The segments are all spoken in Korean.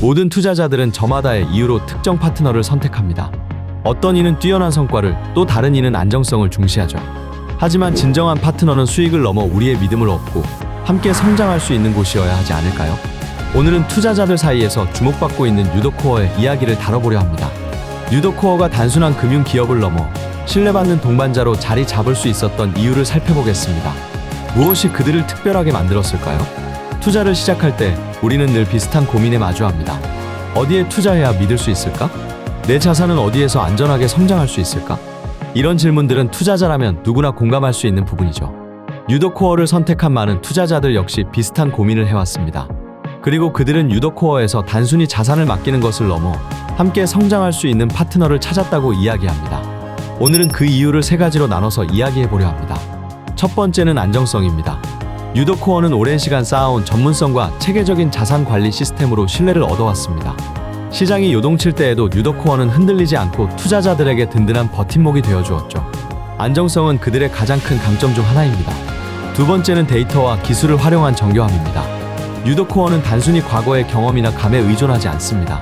모든 투자자들은 저마다의 이유로 특정 파트너를 선택합니다. 어떤 이는 뛰어난 성과를, 또 다른 이는 안정성을 중시하죠. 하지만 진정한 파트너는 수익을 넘어 우리의 믿음을 얻고 함께 성장할 수 있는 곳이어야 하지 않을까요? 오늘은 투자자들 사이에서 주목받고 있는 유도코어의 이야기를 다뤄보려 합니다. 유도코어가 단순한 금융 기업을 넘어 신뢰받는 동반자로 자리 잡을 수 있었던 이유를 살펴보겠습니다. 무엇이 그들을 특별하게 만들었을까요? 투자를 시작할 때 우리는 늘 비슷한 고민에 마주합니다. 어디에 투자해야 믿을 수 있을까? 내 자산은 어디에서 안전하게 성장할 수 있을까? 이런 질문들은 투자자라면 누구나 공감할 수 있는 부분이죠. 유도코어를 선택한 많은 투자자들 역시 비슷한 고민을 해왔습니다. 그리고 그들은 유도코어에서 단순히 자산을 맡기는 것을 넘어 함께 성장할 수 있는 파트너를 찾았다고 이야기합니다. 오늘은 그 이유를 세 가지로 나눠서 이야기해 보려 합니다. 첫 번째는 안정성입니다. 유도코어는 오랜 시간 쌓아온 전문성과 체계적인 자산 관리 시스템으로 신뢰를 얻어왔습니다. 시장이 요동칠 때에도 유도코어는 흔들리지 않고 투자자들에게 든든한 버팀목이 되어 주었죠. 안정성은 그들의 가장 큰 강점 중 하나입니다. 두 번째는 데이터와 기술을 활용한 정교함입니다. 유도코어는 단순히 과거의 경험이나 감에 의존하지 않습니다.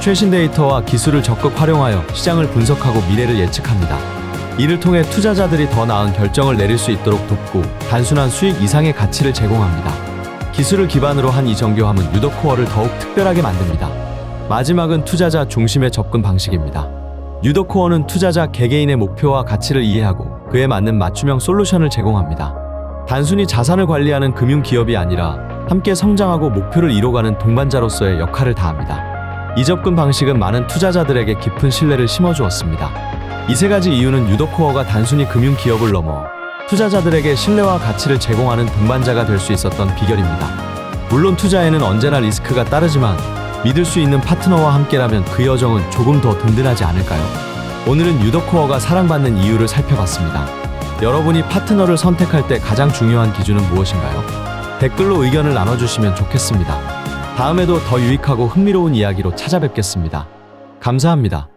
최신 데이터와 기술을 적극 활용하여 시장을 분석하고 미래를 예측합니다. 이를 통해 투자자들이 더 나은 결정을 내릴 수 있도록 돕고 단순한 수익 이상의 가치를 제공합니다. 기술을 기반으로 한 이 정교함은 유도코어를 더욱 특별하게 만듭니다. 마지막은 투자자 중심의 접근 방식입니다. 유도코어는 투자자 개개인의 목표와 가치를 이해하고 그에 맞는 맞춤형 솔루션을 제공합니다. 단순히 자산을 관리하는 금융 기업이 아니라 함께 성장하고 목표를 이뤄가는 동반자로서의 역할을 다합니다. 이 접근 방식은 많은 투자자들에게 깊은 신뢰를 심어주었습니다. 이 세 가지 이유는 유도코어가 단순히 금융 기업을 넘어 투자자들에게 신뢰와 가치를 제공하는 동반자가 될 수 있었던 비결입니다. 물론 투자에는 언제나 리스크가 따르지만 믿을 수 있는 파트너와 함께라면 그 여정은 조금 더 든든하지 않을까요? 오늘은 유도코어가 사랑받는 이유를 살펴봤습니다. 여러분이 파트너를 선택할 때 가장 중요한 기준은 무엇인가요? 댓글로 의견을 나눠주시면 좋겠습니다. 다음에도 더 유익하고 흥미로운 이야기로 찾아뵙겠습니다. 감사합니다.